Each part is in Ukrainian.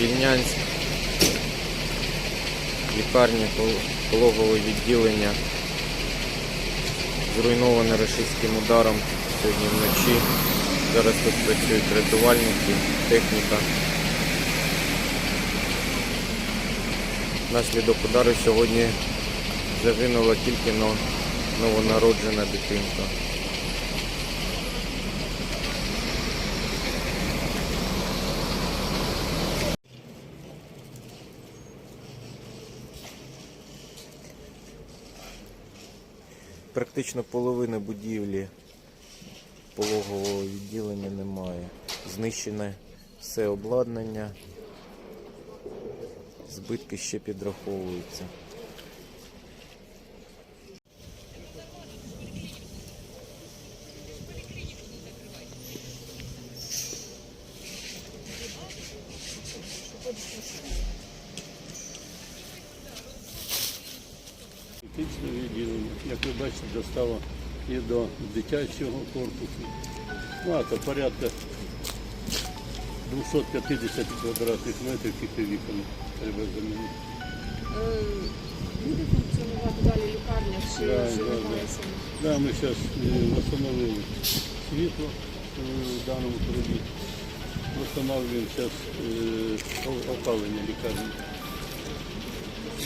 Вільнянськ. Лікарня, пологове відділення. Зруйноване рашистським ударом сьогодні вночі. Зараз тут працюють рятувальники, техніка. Внаслідок удару сьогодні загинула тільки но- новонароджена дитинка. Практично половини будівлі пологового відділення немає. Знищене все обладнання. Збитки ще підраховуються. Критичне відділення, як ви бачите, достало і до дитячого корпусу. Багато, порядка 250 квадратних метрів тільки вікон треба замінити. Е, Буде функціонувати далі лікарня чи Да, вже да, да. Да, ми зараз встановили світло е, в даному корабі. Встановлюємо зараз опалення лікарні.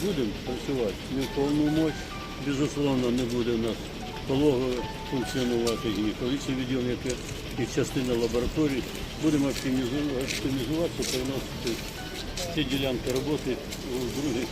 Будемо працювати не в повну мощь. Безусловно, не буде у нас пологове функціонувати гінекологічне відділення, і частина лабораторій. Будемо оптимізувати, оптимізувати переносити ці ділянки роботи у другі